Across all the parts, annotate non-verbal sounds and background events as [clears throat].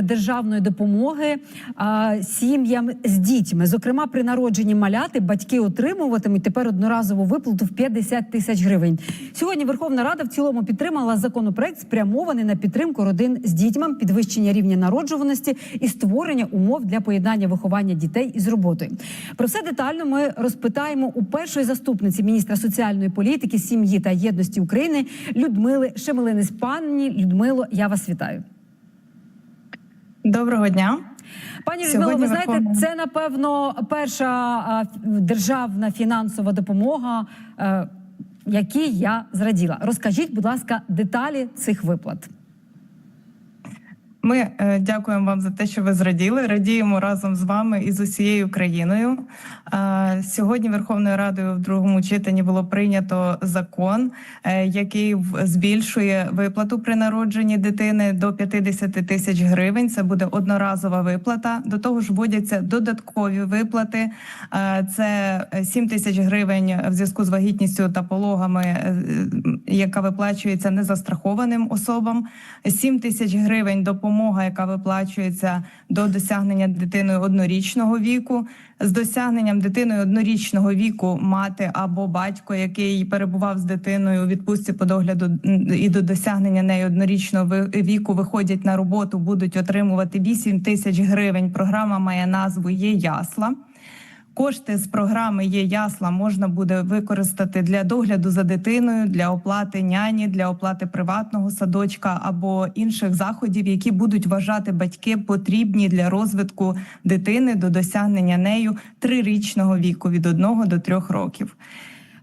державної допомоги а, сім'ям з дітьми. Зокрема, при народженні маляти батьки отримуватимуть тепер одноразову виплату в 50 тисяч гривень. Сьогодні Верховна Рада в цілому підтримала законопроект, спрямований на підтримку родин з дітьми, підвищення рівня народжуваності і створення умов для поєднання виховання дітей із роботою. Про все детально ми розпитаємо у першої заступниці міністра соціальної політики, сім'ї та єдності України Людмили Шемелинець. Пані Людмило, я вас вітаю. Доброго дня. Пані Людмила, ви знаєте, Верховна- це напевно перша державна фінансова допомога, е, якій я зраділа. Розкажіть, будь ласка, деталі цих виплат. Ми е, дякуємо вам за те, що ви зраділи. Радіємо разом з вами і з усією країною. Е, сьогодні Верховною Радою в другому читанні було прийнято закон, е, який збільшує виплату при народженні дитини до 50 тисяч гривень. Це буде одноразова виплата. До того ж, вводяться додаткові виплати. Це 7 тисяч гривень в зв'язку з вагітністю та пологами, яка виплачується незастрахованим особам. 7 тисяч гривень допомога, яка виплачується до досягнення дитиною однорічного віку. З досягненням дитиною однорічного віку мати або батько, який перебував з дитиною у відпустці по догляду і до досягнення неї однорічного віку виходять на роботу, будуть отримувати 8 тисяч гривень. Програма має назву Є ясла. Кошти з програми є ясла можна буде використати для догляду за дитиною, для оплати няні, для оплати приватного садочка або інших заходів, які будуть вважати батьки потрібні для розвитку дитини до досягнення нею трирічного віку від 1 до 3 років.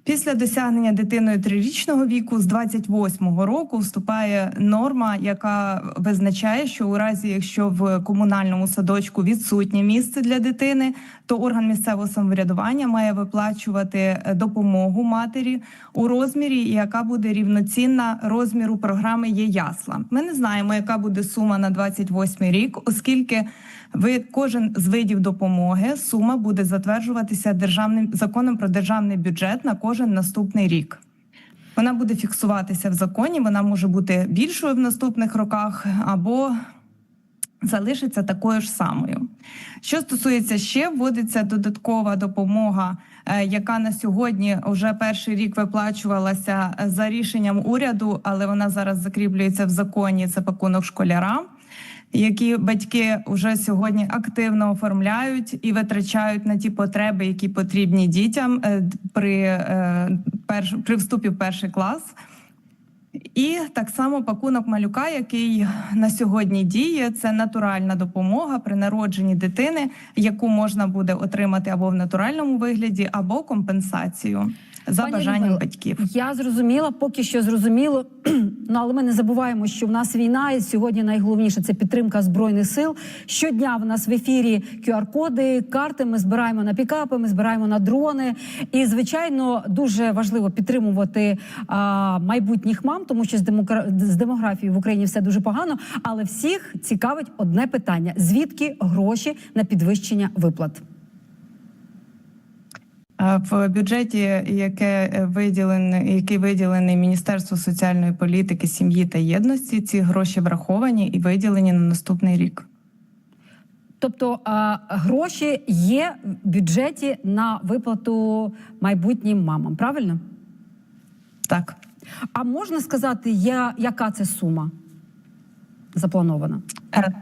Після досягнення дитиною трирічного віку з 28-го року вступає норма, яка визначає, що у разі, якщо в комунальному садочку відсутнє місце для дитини, то орган місцевого самоврядування має виплачувати е, допомогу матері у розмірі, яка буде рівноцінна розміру програми є ясла. Ми не знаємо, яка буде сума на 28 рік, оскільки ви кожен з видів допомоги сума буде затверджуватися державним законом про державний бюджет на кожен наступний рік. Вона буде фіксуватися в законі. Вона може бути більшою в наступних роках або залишиться такою ж самою. Що стосується ще, вводиться додаткова допомога, е, яка на сьогодні вже перший рік виплачувалася е, за рішенням уряду, але вона зараз закріплюється в законі. Це пакунок школярам. Які батьки вже сьогодні активно оформляють і витрачають на ті потреби, які потрібні дітям е, при, е, перш, при вступі в перший клас. І так само пакунок малюка, який на сьогодні діє, це натуральна допомога при народженні дитини, яку можна буде отримати або в натуральному вигляді, або компенсацію за Пані бажанням Людмило, батьків. Я зрозуміла, поки що зрозуміло. [clears throat] ну але ми не забуваємо, що в нас війна, і сьогодні найголовніше це підтримка збройних сил. Щодня в нас в ефірі QR-коди, карти. Ми збираємо на пікапи, ми збираємо на дрони. І звичайно, дуже важливо підтримувати а, майбутніх мам, тому що з, з демографією в Україні все дуже погано. Але всіх цікавить одне питання: звідки гроші на підвищення виплат? Е, В бюджеті, яке е, виділений, який виділений Міністерству соціальної політики, сім'ї та єдності, ці гроші враховані і виділені на наступний рік. Тобто а, гроші є в бюджеті на виплату майбутнім мамам, правильно? Так. А можна сказати, я, яка це сума запланована? Е,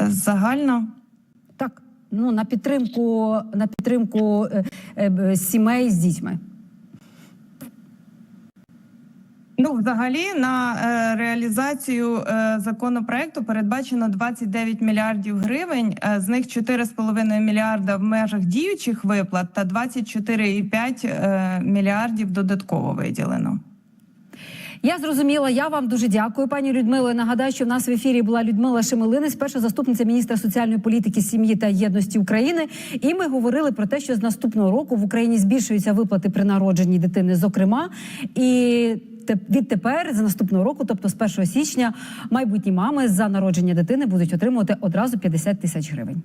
Загально ну на підтримку на підтримку е, е, сімей з дітьми. Ну, взагалі, на е, реалізацію е, законопроекту передбачено 29 мільярдів гривень. Е, з них 4,5 мільярда в межах діючих виплат та 24,5 е, мільярдів додатково виділено. Я зрозуміла. Я вам дуже дякую, пані Людмило. Нагадаю, що в нас в ефірі була Людмила Шемелинець, перша заступниця міністра соціальної політики, сім'ї та єдності України. І ми говорили про те, що з наступного року в Україні збільшуються виплати при народженні дитини, зокрема, і відтепер з наступного року, тобто з 1 січня, майбутні мами за народження дитини будуть отримувати одразу 50 тисяч гривень.